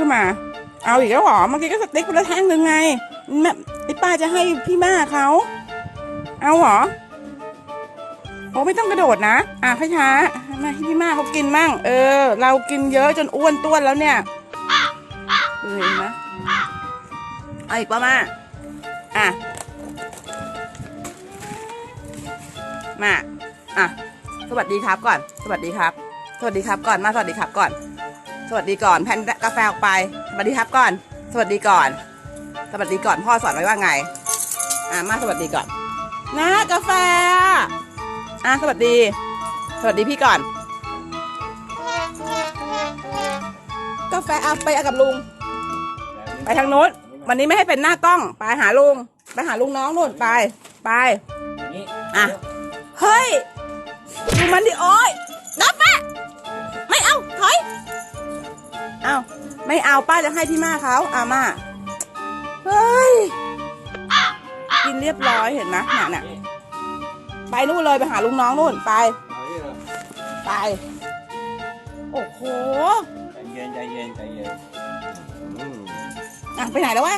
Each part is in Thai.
ขึ้นมา เอาอีกแล้วเหรอเมื่อกี้ก็สติ๊กไปแล้วแท่งหนึ่งไงแม่ไอ้ป้าจะให้พี่ม่าเขาเอาเหรอโอ้ไม่ต้องกระโดดนะ อะช้าๆมาให้พี่ม่าเขากินมั่ง เออ เรากินเยอะจนอ้วนต้วนแล้วเนี่ยดูเห็นไหมเอาอีกป้ามาอะ มา อะ สวัสดีครับก่อน สวัสดีครับ สวัสดีครับก่อน มาสวัสดีครับก่อน สวัสดีก่อนแผ่นกาแฟออกไป สวัสดีครับก่อน สวัสดีก่อน สวัสดีก่อนพ่อสอนไว้ว่าไง อะมาสวัสดีก่อน นะกาแฟ อะสวัสดี สวัสดีพี่ก่อน กาแฟเอาไปเอากับลุง ไปทางนู้น วันนี้ไม่ให้เป็นหน้ากล้อง ไปหาลุง ไปหาลุงน้องนู่นไป ไปนี่อะ เฮ้ยดูมันดิโอ้ยนับแม่ไม่ ไม่เอาป้าจะให้พี่มาเขาอามาเฮ้ยกินเรียบร้อยเห็นไหมน่ะน่ะไปนู่นเลยไปหาลุงน้องนู่นไปเอาดิเหรอไป โอ้โหใจเย็นใจเย็นใจเย็นอืมอะไปไหนแล้ววะ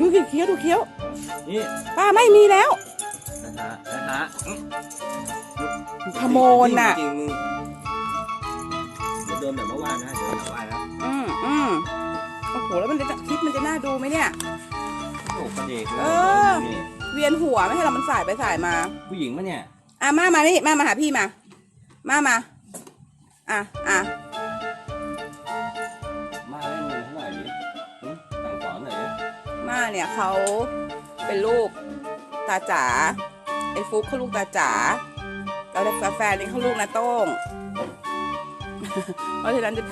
ดูเคี้ยวดูเคี้ยวนี่ป้าไม่มีแล้วนะฮะนะฮะอืมขโมยน่ะจริงๆมึงเดี๋ยว โดนแบบเมื่อวานนะเดี๋ยวเมื่อวานนะอืมอืมโอ้โหแล้วมันจะคลิปมันจะน่าดูไหมเนี่ย โอ้โหประเด็กเออ เวียนหัวไม่ให้เรามันสายไปสายมา ผู้หญิงปะเนี่ยอะมามานี่มามาหาพี่มา มามา อะอะมาเล่นเงินเท่าไหร่ดิหึสั่งสอนหน่อยดิมาเนี่ยเขาเป็นลูกตาจ๋าไอ้ฟุกเขาลูกตาจ๋าแล้วกาแฟนี่เขาลูกนาโต้ง เพราะฉะนั้นจะ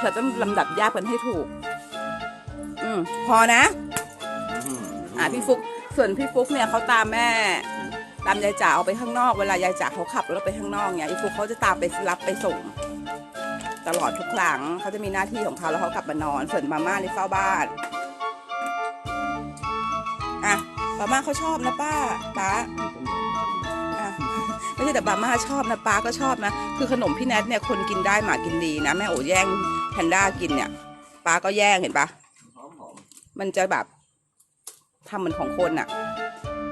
เราต้องลำดับยากกันให้ถูก อืมพอนะอะพี่ฟุกส่วนพี่ฟุกเนี่ยเขาตามแม่ ตามยายจ๋าออกไปข้างนอกเวลายายจ๋าเขาขับรถไปข้างนอกเนี่ยไอ้ฟุกเขาจะตามไปรับไปส่ง ตลอดทุกครั้งเขาจะมีหน้าที่ของเขาแล้วเขากลับมานอน ส่วนมาม่าในเฝ้าบ้านอะมาม่าเขาชอบนะป้าป้า ไม่ใช่แต่ป้าม่าชอบนะป้าก็ชอบนะ คือขนมพี่แนทเนี่ยคนกินได้หมากินดีนะแม่โอแย่งแพนด้ากินเนี่ยป้าก็แย่งเห็นปะหอมหอมมันจะแบบทำเหมือนของคนอะ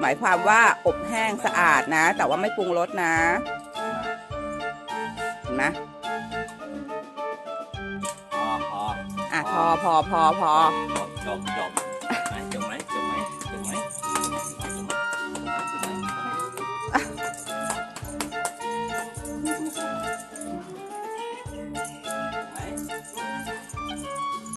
หมายความว่าอบแห้งสะอาดนะ แต่ว่าไม่ปรุงรสนะเห็นไหมพอพออะพอพอพอพอจบจบจบ